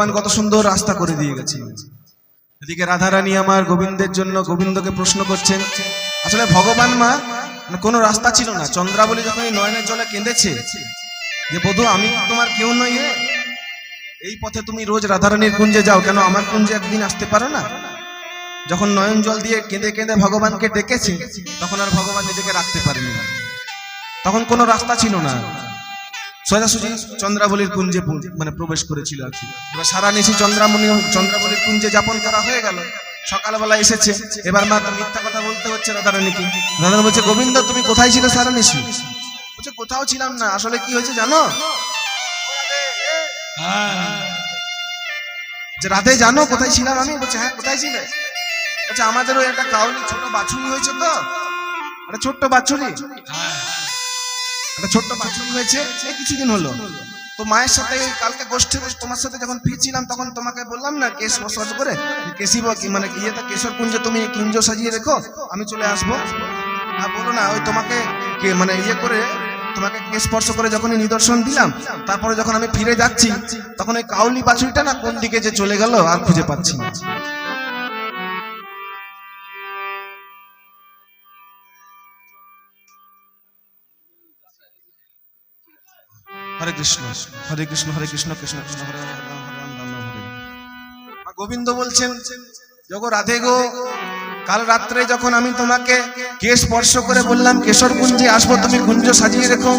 ভগবান কত সুন্দর রাস্তা করে দিয়ে গেছে। এদিকে রাধারানী আমার গোবিন্দের জন্য গোবিন্দকে প্রশ্ন করছেন, আসলে ভগবান মা মানে কোনো রাস্তা ছিল না। চন্দ্রাবলী যখন এই নয়নের জলে কেঁদেছে, যে বধু, আমি তোমার কেউ নই রে। এই পথে তুমি রোজ রাধারানীর কুঞ্জে যাও, কেন আমার কুঞ্জে একদিন আসতে পারো না? যখন নয়ন জল দিয়ে কেঁদে কেঁদে ভগবানকে ডেকেছে, তখন আর ভগবান নিজেকে রাখতে পারেনি। তখন কোনো রাস্তা ছিল না। সোজাসুজি চন্দ্রাবলীর কুঞ্জে মানে প্রবেশ করেছিল আর কি। এবার সারা নিশি চন্দ্রামণি চন্দ্রাবলীর কুঞ্জে যাপন করা হয়ে গেল। সকালবেলা এসেছে। এবার মা তো মিথ্যা কথা বলতে হচ্ছে রাধারানীকে। রাধারানী বলছে, গোবিন্দ, তুমি কোথায় ছিলে সারা নিশি বলছে, কোথাও ছিলাম না। আসলে কি হয়েছে জানো? যে রাধে, জানো কোথায় ছিলাম আমি? বলছে হ্যাঁ কোথায় ছিলে? বলছে আমাদের ওই একটা কাউনি ছোট বাছুরি হয়েছে তো। একটা ছোট্ট বাছুরি। একটা ছোট্ট বাছুরি হয়েছে। এই কিছুদিন হলো। তো মায়ের সাথে কালকে গোষ্ঠী তোমার সাথে যখন ফিরছিলাম, তখন তোমাকে বললাম না, কেশ মসাজ করে? কেশি বা কি মানে ইয়েটা, কেশর কুঞ্জ তুমি কুঞ্জ সাজিয়ে রেখো, আমি চলে আসব। আর বলো না, ওই তোমাকে মানে ইয়ে করে, তোমাকে কেশ স্পর্শ করে যখনই নিদর্শন দিলাম, তারপরে যখন আমি ফিরে যাচ্ছি, তখন ওই কাউলি বাছুরিটা না কোন দিকে যে চলে গেল, আর খুঁজে পাচ্ছি না। হরে কৃষ্ণ হরে কৃষ্ণ হরে কৃষ্ণ কৃষ্ণ কৃষ্ণ, হরে গোবিন্দ বলছেন যগো রাধে গো, কাল রাত্রে যখন আমি তোমাকে কে স্পর্শ করে বললাম, কেশর কুঞ্জে আসব, তুমি কুঞ্জ সাজিয়ে রেখো।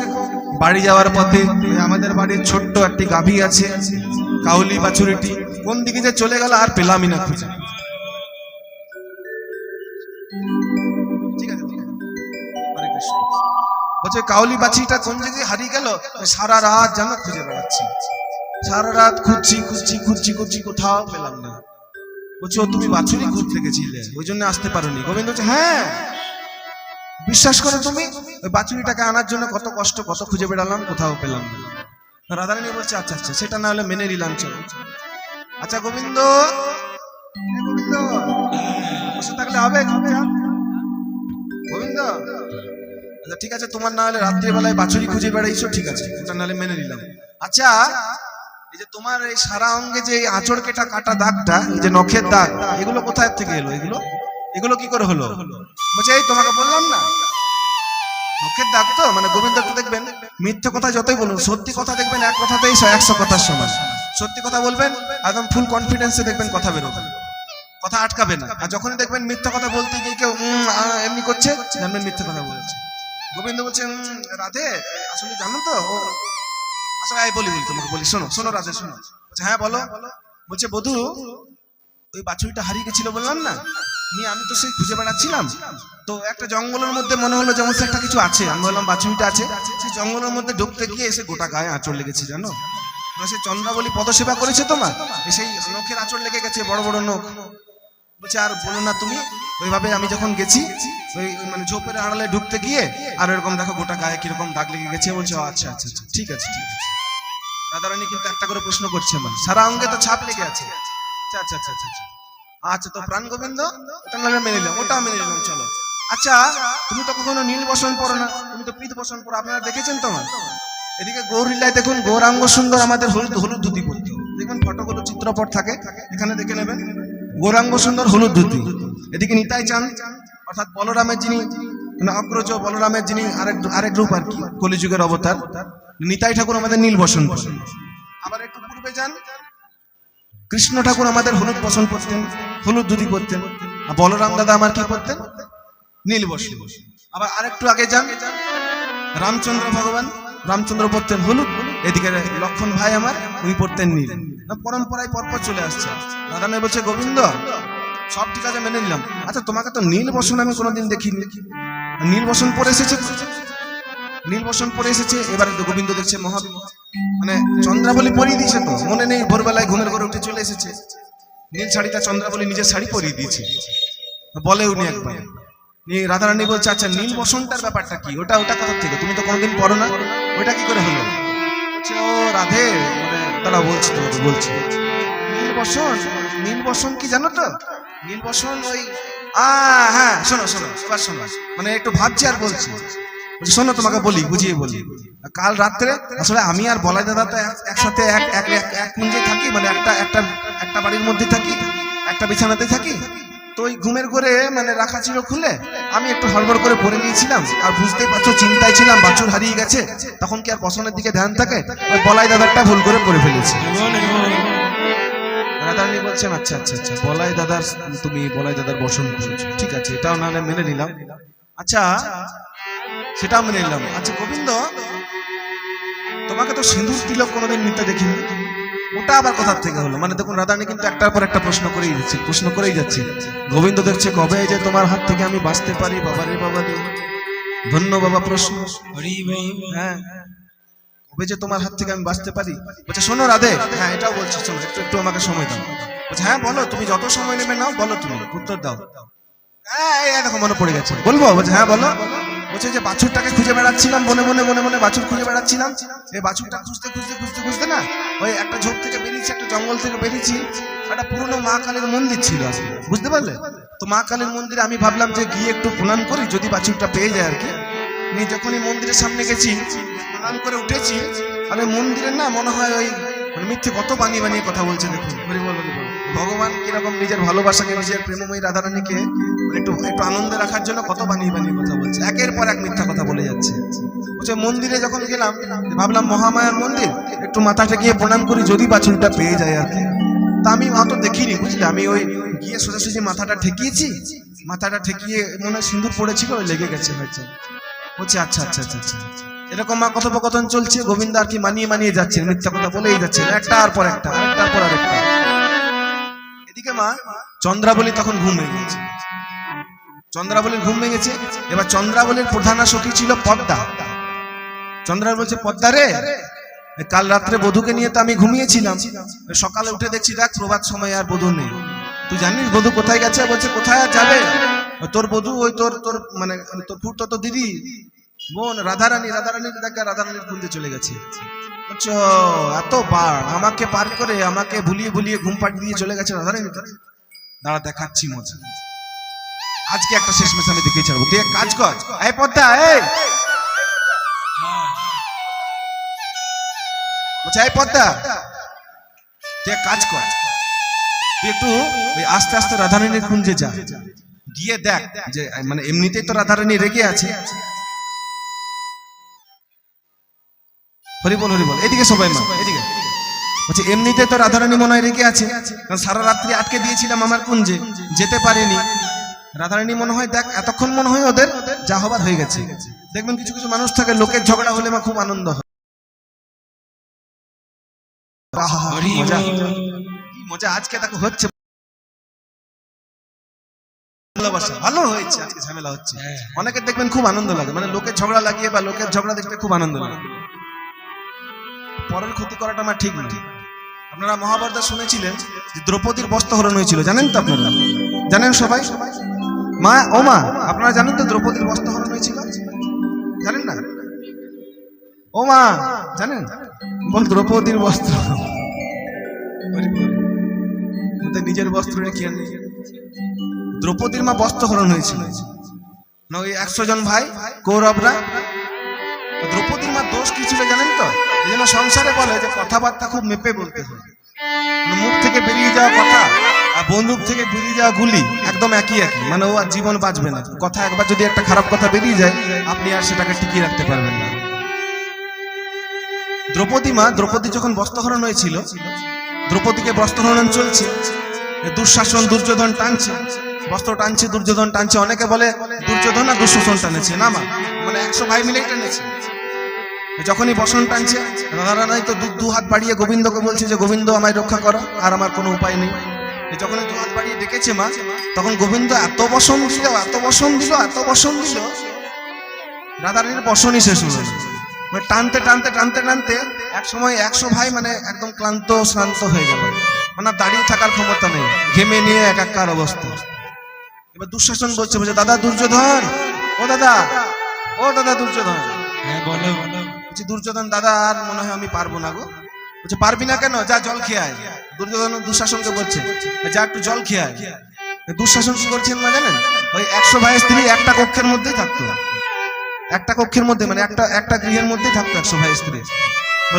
বাড়ি যাওয়ার পথে আমাদের বাড়ির ছোট্ট একটি গাভী আছে, কাউলি বাছুরিটি। কোন দিকে যে চলে গেল আর পেলামই না খুঁজে। বলছে, কাউলি বাছিটা কোন জায়গায় হারিয়ে গেল, সারা রাত যেন খুঁজে বেড়াচ্ছি। সারা রাত খুঁজছি খুঁজছি খুঁজছি খুঁজছি, কোথাও পেলাম না। বলছে, ও, তুমি বাছুরি ঘুরতে গেছিলে ওই জন্য আসতে পারোনি। গোবিন্দ বলছে হ্যাঁ। বিশ্বাস করো তুমি, ওই বাছুরিটাকে আনার জন্য কত কষ্ট, কত খুঁজে বেড়ালাম, কোথাও পেলাম না। রাধারানী বলছে আচ্ছা আচ্ছা সেটা না হলে মেনে নিলাম, চলো। আচ্ছা গোবিন্দ। গোবিন্দ। বসে থাকলে হবে। আচ্ছা ঠিক আছে, তোমার না হলে রাত্রিবেলায় বাছুরি খুঁজে বেড়াইছো, ঠিক আছে, ওটা নাহলে মেনে নিলাম। আচ্ছা এই যে তোমার এই সারা অঙ্গে যে আঁচড় কেটা কাটা দাগটা, এই যে নখের দাগ, এগুলো কোথায় থেকে এলো? এগুলো? এগুলো কি করে হলো? বলছে, এই তোমাকে বললাম না। নখের দাগ তো মানে গোবিন্দকে দেখবেন, মিথ্যে কথা যতই বলুন, সত্যি কথা দেখবেন, এক কথাতেই একশো কথার সমান। সত্যি কথা বলবেন, একদম ফুল কনফিডেন্সে দেখবেন কথা বেরোবে। কথা আটকাবে না। আর যখনই দেখবেন মিথ্যা কথা বলতে গিয়ে কেউ এমনি করছে জানবেন মিথ্যা কথা বলছে। গোবিন্দ বলছেন, রাধে, আসলে জানো তো? ও আসলে আই বলি বলি তোমাকে, বলি, শোনো শোনো রাধে, শোনো। বলছে হ্যাঁ বলো। বলছে, বধু, ওই বাছুরিটা হারিয়ে গেছিল বললাম না? নিয়ে আমি তো সেই খুঁজে বেড়াচ্ছিলাম। তো একটা জঙ্গলের মধ্যে মনে হলো যেমন একটা কিছু আছে। আমি বললাম, বাছুরিটা আছে। সেই জঙ্গলের মধ্যে ঢুকতে গিয়ে এসে গোটা গায়ে আঁচড় লেগেছে, জানো? সে চন্দ্রাবলী পদসেবা করেছে তোমার? সেই নখের আঁচড় লেগে গেছে, বড় বড় নখ। বলছে, আর বলো না তুমি, ওইভাবে আমি যখন গেছি ওই মানে ঝোপের আড়ালে ঢুকতে গিয়ে আর এরকম দেখো গোটা গায়ে কীরকম দাগ লেগে গেছে বলছে আচ্ছা আচ্ছা আচ্ছা ঠিক আছে ঠিক আছে। রাধারানী কিন্তু একটা করে প্রশ্ন করছে মানে সারা অঙ্গে তো ছাপ লেগে আছে। আচ্ছা আচ্ছা আচ্ছা আচ্ছা আচ্ছা। আচ্ছা তো প্রাণ গোবিন্দ? ওটা মেনে নিলাম ওটা মেনে নিলাম, চলো। আচ্ছা তুমি তো কখনো নীল বসন পড়ো না, তুমি তো প্রীত বসন পড়ো আপনারা দেখেছেন তো আমার? এদিকে গৌরীলায় দেখুন, গৌরাঙ্গ সুন্দর আমাদের হলুদ হলুদ ধুতি পরতো। দেখবেন ফটোগুলো চিত্রপট থাকে, এখানে দেখে নেবেন। গৌরাঙ্গ সুন্দর হলুদ ধুতি। এদিকে নিতাই চান অর্থাৎ বলরামের যিনি অগ্রজ বলরামের যিনি আরেক আরেক রূপ আর কি, কলিযুগের অবতার, নিতাই ঠাকুর আমাদের নীল বসন পরেন। আবার একটু পূর্বে যান, কৃষ্ণ ঠাকুর আমাদের হলুদ বসন করতেন হলুদ ধুতি করতেন আর বলরাম দাদা আমার কি পরতেন নীল বসন আবার আরেকটু আগে যান, রামচন্দ্র ভগবান, রামচন্দ্র পড়তেন হলুদ, এদিকে লক্ষণ ভাই আমার, উনি পড়তেন নীল। পরম্পরায় পরপর চলে আসছে। দাদা বলছে, গোবিন্দ সব ঠিক আছে, মেনে নিলাম। আচ্ছা তোমাকে তো নীল বসন আমি কোনোদিন দেখিনি। নীল বসন পরে এসেছে? নীল বসন পরে এসেছে, এবারে তো গোবিন্দ দেখছে মহা মানে চন্দ্রাবলী পরিয়ে দিয়েছে তো। মনে নেই, ভোরবেলায় ঘুমের ঘরে উঠে চলে এসেছে। নীল শাড়িটা চন্দ্রাবলী নিজের শাড়ি পরিয়ে দিয়েছে। বলে উনি একবার। রাধারানী বলছে আচ্ছা নীল বসন্তের ব্যাপারটা কি? ওটা ওটা কোথা থেকে? তুমি তো কোনোদিন পড়ো না? ওটা কি করে হলো? রাধে মানে তারা বলছি তোমাকে, বলছি। নীল বসন? নীল বসন কি জানো তো? নীল বসন ওই হ্যাঁ শোনো শোনো, এবার শোনো। মানে একটু ভাবছি আর বলছি। শোনো, তোমাকে বলি, বুঝিয়ে বলি। কাল রাত্রে, আসলে আমি আর বলাই দাদা তো এক- একসাথে এক এক এক- কুঞ্জে থাকি মানে একটা একটা একটা বাড়ির মধ্যে থাকি, একটা বিছানাতে থাকি। তো ওই ঘুমের ঘরে মানে রাখা ছিল খুলে, আমি একটু হড়বড় করে পড়ে নিয়েছিলাম। আর বুঝতেই পারছ, চিন্তায় ছিলাম, বাছুর হারিয়ে গেছে। তখন কি আর পছন্দের দিকে ধ্যান থাকে? ওই বলাই দাদারটা ভুল করে পড়ে ফেলেছি। রাধারানী বলছেন আচ্ছা আচ্ছা আচ্ছা বলাই দাদার তুমি বলাই দাদার বসন ঠিক আছে এটাও নাহলে মেনে নিলাম। আচ্ছা সেটাও মেনে নিলাম। আচ্ছা গোবিন্দ তোমাকে তো সিঁদুর তিলক কোনোদিন নিতে দেখিনি। ওটা আবার কোথার থেকে হলো? মানে দেখুন রাধারানী কিন্তু একটার পর একটা প্রশ্ন করেই যাচ্ছে প্রশ্ন করেই যাচ্ছে। গোবিন্দ দেখছে কবে যে তোমার হাত থেকে আমি বাঁচতে পারি বাবা রে বাবা রে ধন্য বাবা প্রশ্ন। হ্যাঁ। যে তোমার হাত থেকে আমি বাঁচতে পারি? বলছে, শোনো রাধে। হ্যাঁ এটাও বলছি, শোনো, একটু একটু আমাকে সময় দাও। বলছে হ্যাঁ বলো, তুমি যত সময় নেবে নাও, বলো তুমি, উত্তর দাও। হ্যাঁ দেখো, মনে পড়ে গেছে। বলব? বলছে হ্যাঁ বলো। বলছে যে বাছুরটাকে খুঁজে বেড়াচ্ছিলাম, মনে মনে মনে মনে বাছুর খুঁজে বেড়াচ্ছিলাম। এই বাছুরটা খুঁজতে খুঁজতে খুঁজতে খুঁজতে না, ওই একটা ঝোপ থেকে বেরিয়েছি, একটা জঙ্গল থেকে বেরিয়েছি, একটা পুরনো মা কালীর মন্দির ছিল আসলে বুঝতে পারলে? তো মা কালীর মন্দিরে আমি ভাবলাম যে গিয়ে একটু প্রণাম করি, যদি বাছুরটা পেয়ে যায় আর কি। আমি যখনই মন্দিরের সামনে গেছি প্রণাম করে উঠেছি আর ওই মন্দিরের না মনে হয় ওই মানে মিথ্যে কত বানিয়ে বানিয়ে কথা বলছে দেখুন। ভগবান কীরকম নিজের ভালোবাসাকে নিজের প্রেমময়ী রাধারানীকে মানে একটু একটু আনন্দে রাখার জন্য কত বানিয়ে বানিয়ে কথা বলছে। একের পর এক মিথ্যা কথা বলে যাচ্ছে। বলছে মন্দিরে যখন গেলাম ভাবলাম মহামায়ার মন্দির একটু মাথাটা গিয়ে প্রণাম করি যদি বাছুরটা পেয়ে যায় আর তা আমি অত দেখিনি বুঝলে? আমি ওই গিয়ে সোজাসুজি মাথাটা ঠেকিয়েছি মাথাটা ঠেকিয়ে মনে হয় সিঁদুর পড়েছিল লেগে গেছে হয়তো। বলছে আচ্ছা আচ্ছা আচ্ছা আচ্ছা এরকম মা কথোপকথন চলছে, গোবিন্দ আর কি মানিয়ে মানিয়ে যাচ্ছে, মিথ্যা কথা বলেই যাচ্ছে, একটার পর একটা আরেকটার পর আরেকটা। এদিকে মা, চন্দ্রাবলী তখন ঘুম ভেঙে গেছে। চন্দ্রাবলীর ঘুম ভেঙেছে, এবার চন্দ্রাবলীর প্রধানা সখী ছিল পদ্মা। চন্দ্রা বলছে, পদ্মা রে কাল রাত্রে বধুকে নিয়ে তো আমি ঘুমিয়েছিলাম। সকালে উঠে দেখছি, দেখ, প্রভাত সময় আর বধূ নেই। তুই জানিস বধু কোথায় গেছে? বলছে, কোথায় যাবে? তোর বধু, ওই তোর তোর মানে তোর ফুট তো দিদি। বোন রাধারানী রাধারানীর দেখা রাধারানীর কুঞ্জে চলে গেছে। এত বার আমাকে পার করে আমাকে ভুলিয়ে ভুলিয়ে ঘুম পাট দিয়ে চলে গেছে রাধারানী? দাঁড়া, দেখাচ্ছি মজা। আজকে একটা শেষ মেশ আমি দেখে ছাড়বো। তুই এক কাজ কর। এই পদ্মা, এই! বলছে, এই পদ্মা, তুই কাজ কর। তুই একটু ওই আস্তে আস্তে রাধারানীর কুঞ্জে যা। গিয়ে দেখ যে মানে এমনিতেই তো রাধারানী রেগে আছে। হরি বল হরি বল। এদিকে সবাই মা এদিকে বলছে এমনিতে তো রাধারানী মনে হয় রেগে আছে। কারণ সারা রাত্রি আটকে দিয়েছিলাম আমার কুঞ্জে। যেতে পারিনি। রাধারানী মনে হয় দেখ এতক্ষণ মনে হয় ওদের যা হবার হয়ে গেছে। দেখবেন কিছু কিছু মানুষ থাকে লোকের ঝগড়া হলে মা খুব আনন্দ হয়। মজা। মজা আজকে দেখো হচ্ছে। ভালোবাসা। ভালো হয়েছে আজকে ঝামেলা হচ্ছে। অনেকের দেখবেন খুব আনন্দ লাগে। মানে লোকের ঝগড়া লাগিয়ে বা লোকের ঝগড়া দেখতে খুব আনন্দ লাগে। পরের ক্ষতি করাটা আমার ঠিক নয়। আপনারা মহাভারতে শুনেছিলেন যে দ্রৌপদীর বস্ত্র হরণ হয়েছিল। জানেন তো আপনারা? জানেন সবাই? মা, ও মা, আপনারা জানেন তো দ্রৌপদীর বস্ত্রহরণ হয়েছিল? জানেন না? ও মা, জানেন? বল দ্রৌপদীর বস্ত্র। নিজের বস্ত্র আনলি। দ্রৌপদীর মা বস্ত্রহরণ হয়েছিল। না ওই একশো জন ভাই, কৌরবরা। দ্রৌপদীর মা দোষ কি ছিল জানেন তো? এই জন্য সংসারে বলে যে কথাবার্তা খুব মেপে বলতে হয় মানে মুখ থেকে বেরিয়ে যাওয়া কথা আর বন্দুক থেকে বেরিয়ে যাওয়া গুলি একদম একই একই। মানে ও আর জীবন বাঁচবে না। কথা একবার যদি একটা খারাপ কথা বেরিয়ে যায়, আপনি আর সেটাকে টিকিয়ে রাখতে পারবেন না। দ্রৌপদী মা, দ্রৌপদী যখন বস্ত্রহরণ হয়েছিল, দ্রৌপদীকে বস্ত্রহরণ চলছে। দুঃশাসন, দুর্যোধন টানছে। বস্ত্র টানছে, দুর্যোধন টানছে। অনেকে বলে, দুর্যোধন আর দুঃশাসন টানেছে। না মা মানে একশো ভাই মিলেই টানেছে। যখনই বসন টানছে রাধারানাই তো দু- হাত বাড়িয়ে গোবিন্দকে বলছে যে, গোবিন্দ, আমায় রক্ষা করো, আর আমার কোনো উপায় নেই। যখনই দু হাত বাড়িয়ে ডেকেছে মা, তখন গোবিন্দ এত বসন দিল, এত বসন দিল, এত বসন দিল। রাধারানীর বসনই শেষ হলো। মানে টানতে টানতে টানতে টানতে এক সময় একশো ভাই মানে একদম ক্লান্ত, শ্রান্ত হয়ে গেল। মানে দাঁড়িয়ে থাকার ক্ষমতা নেই। ঘেমে নিয়ে একাকার অবস্থা। এবার দুঃশাসন বলছে বলছে, দাদা দুর্যোধন, ও দাদা ও দাদা দুর্যোধন। হ্যাঁ বলো বলো। বলছি, দুর্যোধন দাদা, আর মনে হয় আমি পারব না গো। বলছে, পারবি না কেন? যা, জল খেয়ে আয়। দুর্যোধন দুঃশাসনকে বলছে, যা, একটু জল খেয়ে দুঃশাসন কি করছেন না জানেন? ওই একশো ভাইয়ের স্ত্রী একটা কক্ষের মধ্যেই থাকতো। একটা কক্ষের মধ্যে মানে একটা একটা গৃহের মধ্যে থাকতো একশো ভাই স্ত্রী।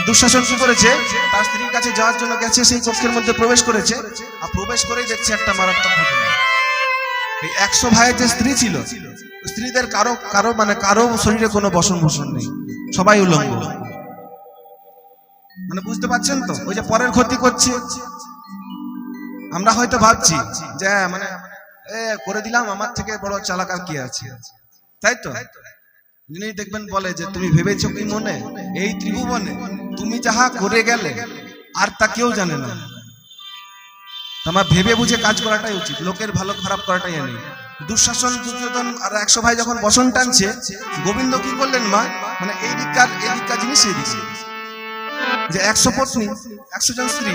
দুঃশাসন কি করেছে? তার স্ত্রীর কাছে যাওয়ার জন্য গেছে, সেই কক্ষের মধ্যে প্রবেশ করেছে, আর প্রবেশ করেই দেখছে একটা মারাত্মক ঘটনা। একশো ভাইয়ের যে স্ত্রী ছিল, স্ত্রীদের কারও কারও মানে কারও শরীরে কোনো বসন ভূষণ নেই। সবাই উলঙ্গ। মানে বুঝতে পারছেন তো? ওই যে পরের ক্ষতি করছে। আমরা হয়তো ভাবছি যে হ্যাঁ, মানে এ করে দিলাম আমার থেকে বড় চালাক আর কি আছে? তাই তো? যিনি দেখবেন বলে যে তুমি ভেবেছো কি মনে? এই ত্রিভুবনে তুমি যাহা করে গেলে আর তা কেউ জানে না। আমার ভেবে বুঝে কাজ করাটাই উচিত। লোকের ভালো খারাপ করাটাই আনি দুঃশাসন, দুর্যোধন আর একশো ভাই যখন বসন টানছে, গোবিন্দ কি করলেন মা? মানে এই দিককার এই দিককার জিনিস এই দিকে যে একশো পত্নী, একশো জন স্ত্রী,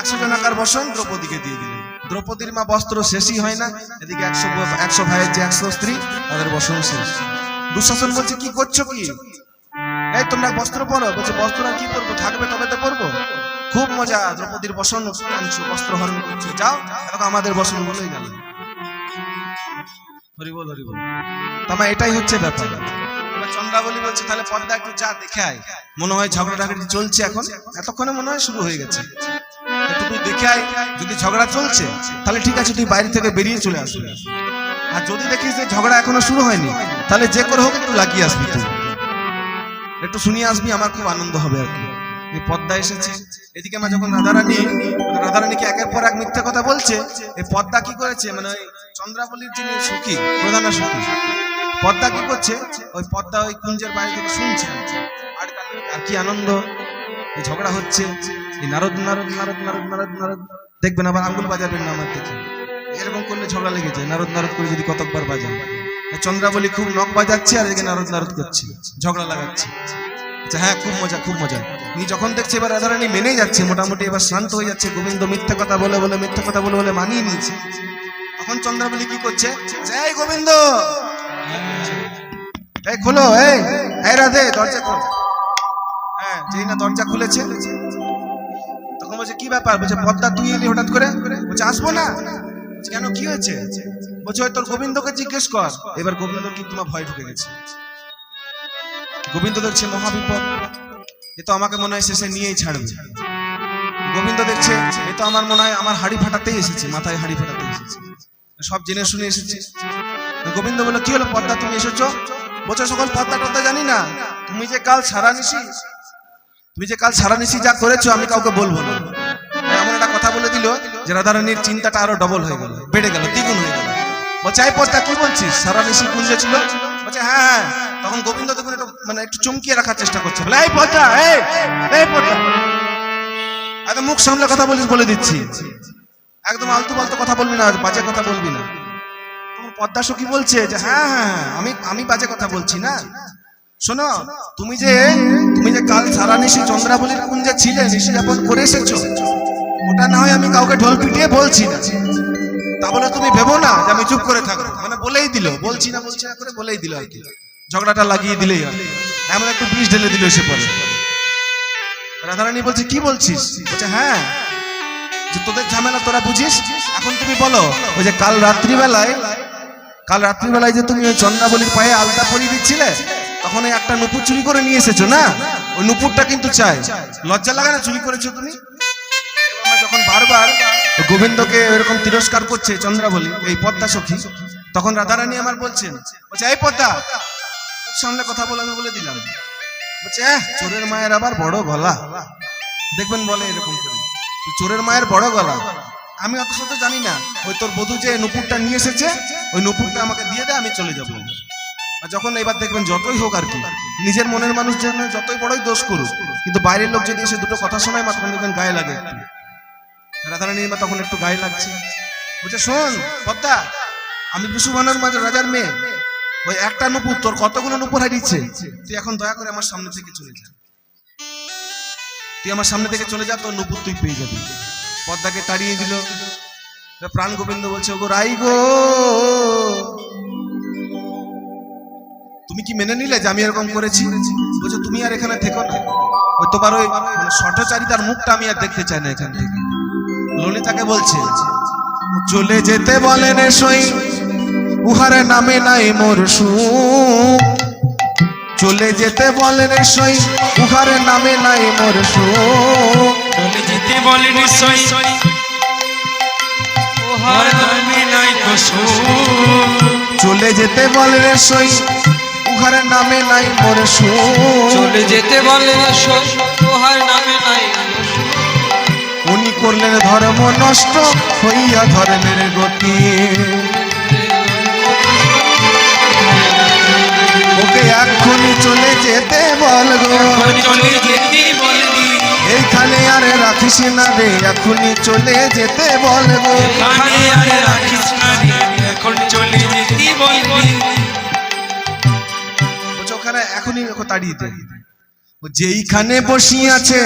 একশো জন আকার বসন দ্রৌপদীকে দিয়ে দিলেন। দ্রৌপদীর মা বস্ত্র শেষই হয় না, এদিকে একশো একশো ভাইয়ের যে একশো স্ত্রী, তাদের বসন শেষ। দুঃশাসন বলছে, কি করছ কি? এই তোমরা বস্ত্র পরো। বলছে, বস্ত্র কি করব থাকবে তবে তো পরবো? খুব মজা, দ্রৌপদীর বসন বস্ত্র হরণ করছ, যাও, এখন আমাদের বসন বলেই গেল। এটাই হচ্ছে ব্যাপার। চন্দ্রাবলী বলছে, তাহলে পর্দা একটু যা, দেখে আয়। মনে হয় ঝগড়া চলছে এখন। এতক্ষণে মনে হয় শুরু হয়ে গেছে। তুই দেখে আয়, যদি ঝগড়া চলছে, তাহলে ঠিক আছে, তুই বাইরে থেকে বেরিয়ে চলে আসবি। আর যদি দেখিস যে ঝগড়া এখনও শুরু হয়নি, তাহলে যে করে হোক, একটু লাগিয়ে আসবি একটু শুনিয়ে আসবি, আমার খুব আনন্দ হবে আর কি। এই পদ্মা এসেছে। এদিকে আমার যখন রাধারানী, রাধারানীকে একের পর এক মিথ্যা কথা বলছে, এই পদ্মা কি করেছে? মানে চন্দ্রাবলীর যিনি সুখী, প্রধান সুখী, পদ্মা কি করছে? ওই পদ্মা ওই কুঞ্জের বাইরে থেকে শুনছে। আর কি আনন্দ? ঝগড়া হচ্ছে। এই নারদ নারদ নারদ নারদ নারদ নারদ। দেখবেন আবার আঙ্গুল বাজাবেন না আমার দেখে। এরকম করলে ঝগড়া লেগে যায়। নারদ নারদ করে যদি কতকবার বাজান চন্দ্রাবলী খুব নখ বাজাচ্ছে আর এদিকে নারদ নারদ করছে। ঝগড়া লাগাচ্ছে। আচ্ছা হ্যাঁ খুব মজা খুব মজা। উনি যখন দেখছে এবার রাধারানী মেনেই যাচ্ছে, মোটামুটি এবার শান্ত হয়ে যাচ্ছে। গোবিন্দ মিথ্যা কথা বলে বলে মিথ্যা কথা বলে বলে মানিয়ে নিয়েছে। তখন চন্দ্রাবলী কি করছে? এই গোবিন্দ! এই খোলো, এই এই রাধে, দরজা খোল। হ্যাঁ যেই না দরজা খুলেছে। তখন বলছে, কি ব্যাপার? বলছে, পদ্মা, তুই এলি হঠাৎ করে? বলছে, আসব না। কেন, কি হয়েছে? বলছে তোর গোবিন্দকে জিজ্ঞেস কর। এবার গোবিন্দ কি তোমার ভয় ঢুকে গেছে। গোবিন্দ দেখছে মহাবিপদ। এ তো আমাকে মনে হয় শেষে নিয়েই ছাড়বে। গোবিন্দ দেখছে, এ তো আমার মনে হয় আমার হাড়ি ফাটাতেই এসেছে, মাথায় হাড়ি ফাটাতে এসেছে। সব জেনে শুনে এসেছে। গোবিন্দ বলল, কি হলো পদ্মা? তুমি এসেছ? বলছো, সকল পদ্মা টদ্মা জানি না। তুমি যে কাল সারা নিশি, তুমি যে কাল সারা নিশি যা করেছ, আমি কাউকে বলব না। এমন একটা কথা বলে দিল, যে রাধারানীর চিন্তাটা আরও ডবল হয়ে গেল, বেড়ে গেল, দ্বিগুণ হয়ে গেল। বলছে, এই পদ্মা, কি বলছিস? সারা নিশি কুঞ্জে ছিল? বলছে হ্যাঁ হ্যাঁ। তখন গোবিন্দ দেখুন একটু মানে একটু চমকিয়ে রাখার চেষ্টা করছে। বলে, এই পদ্মা এই পদ্মা। মুখ সামলে কথা বলিস, বলে দিচ্ছি। একদম আলতু ফালতু কথা বলবি না বাজে কথা বলবি না। তোমার পদ্মা সখী বলছে যে হ্যাঁ হ্যাঁ হ্যাঁ, আমি আমি বাজে কথা বলছি না। শোনো তুমি যে তুমি যে কাল সারা নিশি চন্দ্রাবলীর কুঞ্জে ছিলে নিশি যাপন করে এসেছ ওটা না হয় আমি কাউকে ঢোল পিটিয়ে বলছি না। তা বলে তুমি ভেবো না যে আমি চুপ করে থাকব? মানে বলেই দিল বলছি না বলছি না করে বলেই দিল আর কি। ঝগড়াটা লাগিয়ে দিলেই আর এমন একটু বিষ ঢেলে দিল এসে পরে। রাধারানী বলছে কি বলছিস? বলছে হ্যাঁ যে তোদের ঝামেলা তোরা বুঝিস? এখন তুমি বলো, ওই যে কাল রাত্রিবেলায় কাল রাত্রিবেলায় যে তুমি ওই চন্দ্রাবলীর পায়ে আলতা পরিয়ে দিচ্ছিলে, তখন ওই একটা নুপুর চুরি করে নিয়ে এসেছ, না? ওই নুপুরটা কিন্তু চাই। লজ্জা লাগে না চুরি করেছ তুমি? যখন বারবার গোবিন্দকে এরকম তিরস্কার করছে চন্দ্রাবলী, এই পদ্মা সখী, তখন রাধারানী আমার বলছেন, বলছে, এই পদ্মা সামনে কথা বলে আমি বলে দিলাম। বলছে চোরের মায়ের আবার বড় গলা। দেখবেন বলে এরকম করে। চোরের মায়ের বড় গলা। আমি অত শত জানি না। ওই তোর বধূ যে নুপুরটা নিয়ে এসেছে, ওই নুপুরটা আমাকে দিয়ে দে, আমি চলে যাব। যখন এবার দেখবেন যতই হোক আর কি, নিজের মনের মানুষ যেন যতই বড়ই দোষ করুক, কিন্তু বাইরের লোক যদি এসে দুটো কথা শোনায় মা দেখবেন গায়ে লাগে। রাধারানীর মা তখন একটু গায়ে লাগছে। বলছে, শোন, পদ্মা, আমি বিশুভানোর মাঝে রাজার মেয়ে। ওই একটা নুপুর, তোর কতগুলো নুপুর হারিয়েছে? তুই এখন দয়া করে আমার সামনে থেকে চলে যা। তুই আমার সামনে থেকে চলে যা, তোর নুপুর তুই পেয়ে যাবি। পদ্মাকে তাড়িয়ে দিল। প্রাণ গোবিন্দ বলছে, ওগো রাই গো, তুমি কি মেনে নিলে যে আমি এরকম করেছি? বলছো, তুমি আর এখানে থেকো না। ওই তোমার ওই মানে ষটচারিতার মুখটা আমি আর দেখতে চাই না এখান থেকে। ললিতাকে বলছে, চলে যেতে বলেন সই উহার নামে নাই মোর সুখ। চলে যেতে বলে রে সই উহার নামে নাই মোর চলে যেতে বলে নিশ্চয় ওহার নামে নাই চলে যেতে বলে রে সই উহার নামে নাই মোর চলে যেতে বলে না শোন তোহার নামে নাই উনি করলেন ধর্ম নষ্ট হইয়া ধর্মের গতি। ওকে এক্ষুনি চলে যেতে বলগো চলে এইখানে আর রাখিস না রে এখনই চলে যেতে বলবি বলছে ওখানে এখনই ওকে তাড়িয়ে দে। যেইখানে বসিয়াছে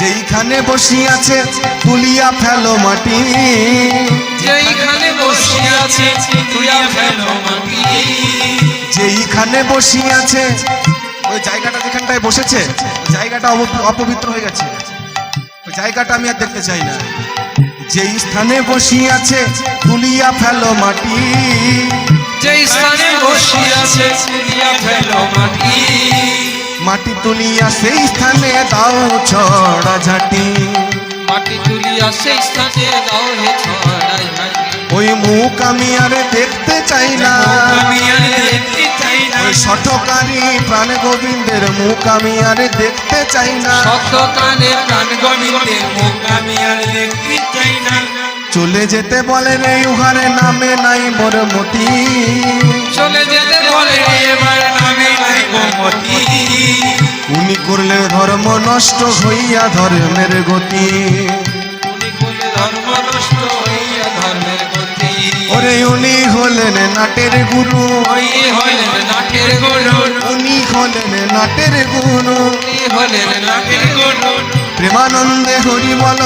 যেইখানে বসিয়াছে তুলিয়া ফেলো মাটি। যেইখানে বসে আছে তুইয়া ফেলো মাটি। যেইখানে বসিয়াছে ওই জায়গাটা যেখানটায় বসেছে জায়গাটা অপবিত্র হয়ে গেছে। ওই জায়গাটা আমি আর দেখতে চাই না। যেই স্থানে বসিয়াছে তুলিয়া ফেলো মাটি। যেই স্থানে বসে আছে তুইয়া ফেলো মাটি। মাটি তুলিয়া সেই স্থানে দাও ছড়া ঝাঁটি মাটি তুলিয়া সেই স্থানে দাও হে মুখ আমি আর দেখতে চাই না। আমি আর দেখতে চাই না। ওই শঠকারী প্রাণ গোবিন্দের মুখ আমি আর দেখতে চাই না। শত কানে প্রাণ গোবিন্দের মুখ আমি আর দেখতে চাই না। চলে যেতে বলে রে উহারে নামে নাই মোর মতি। চলে যেতে বলে এবার নামে নাই গোমতী উনি করলে ধর্ম নষ্ট হইয়া ধর্মের গতি। হলেন নাটের গুরু। ওই হলেন নাটের গুরু। উনি হলেন নাটের গুরু। উনি হলেন নাটের গুরু। প্রেমানন্দে হরি বল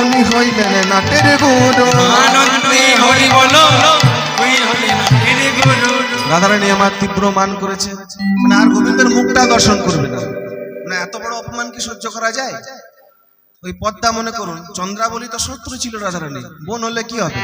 উনি হইলেন নাটের গুরু। আনন্দে হরি বলো নাটের গুরু। রাধারানী আমার তীব্র মান করেছে। মানে আর গোবিন্দের মুখটা দর্শন করবে না। মানে এত বড় অপমান কি সহ্য করা যায়? ওই পদ্মা মনে করুন চন্দ্রাবলী তো শত্রু ছিল রাধারানী। বোন হলে কি হবে?